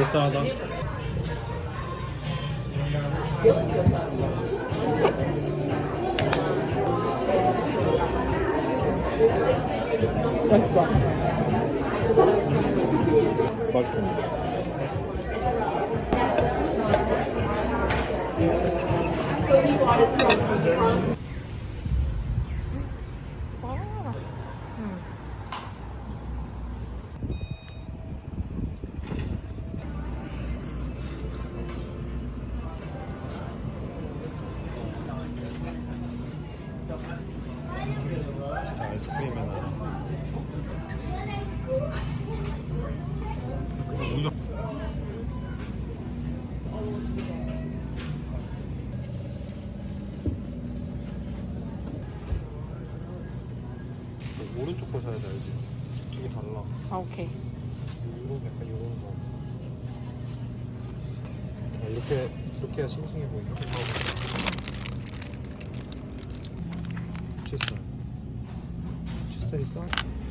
Orta adam. Bak şimdi. Thank you. 아이스크림이 나. 오른쪽 거 사야 돼 알지? 두 개 달라. 아, 오케이. 이거 약간 이런 거. 아, 이렇게 이렇게 해야 싱싱해 보인다. 있어? 100%.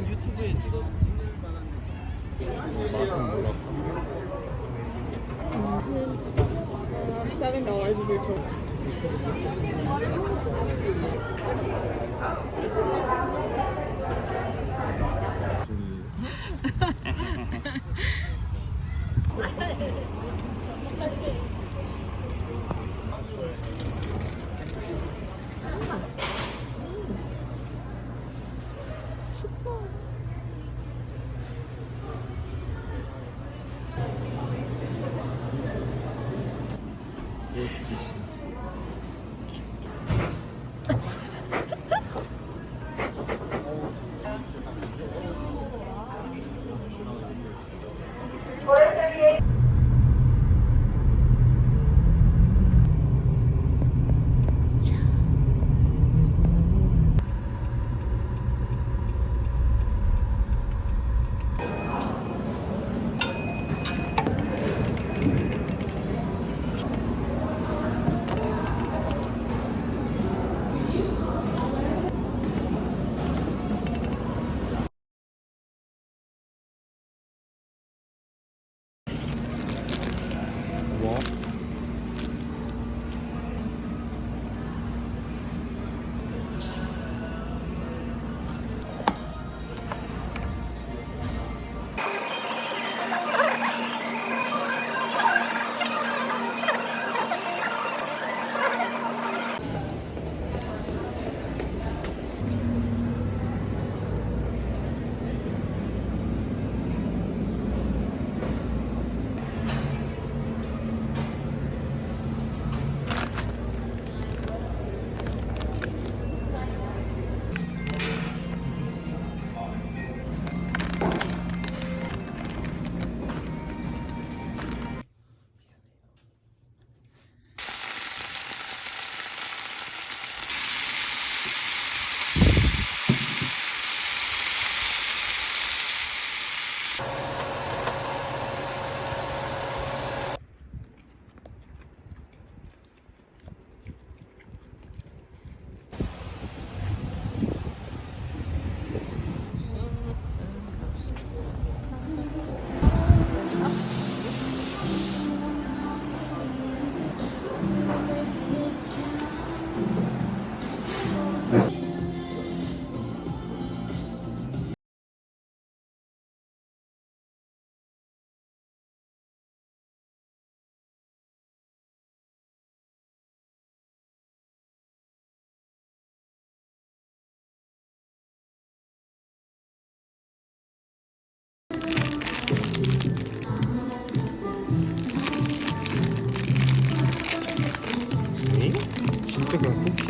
여긴 유튜브에 찍어 찍을 만한 Seven dollars is your total. değişik iş.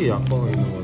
어떻게 양방에 있는 거야?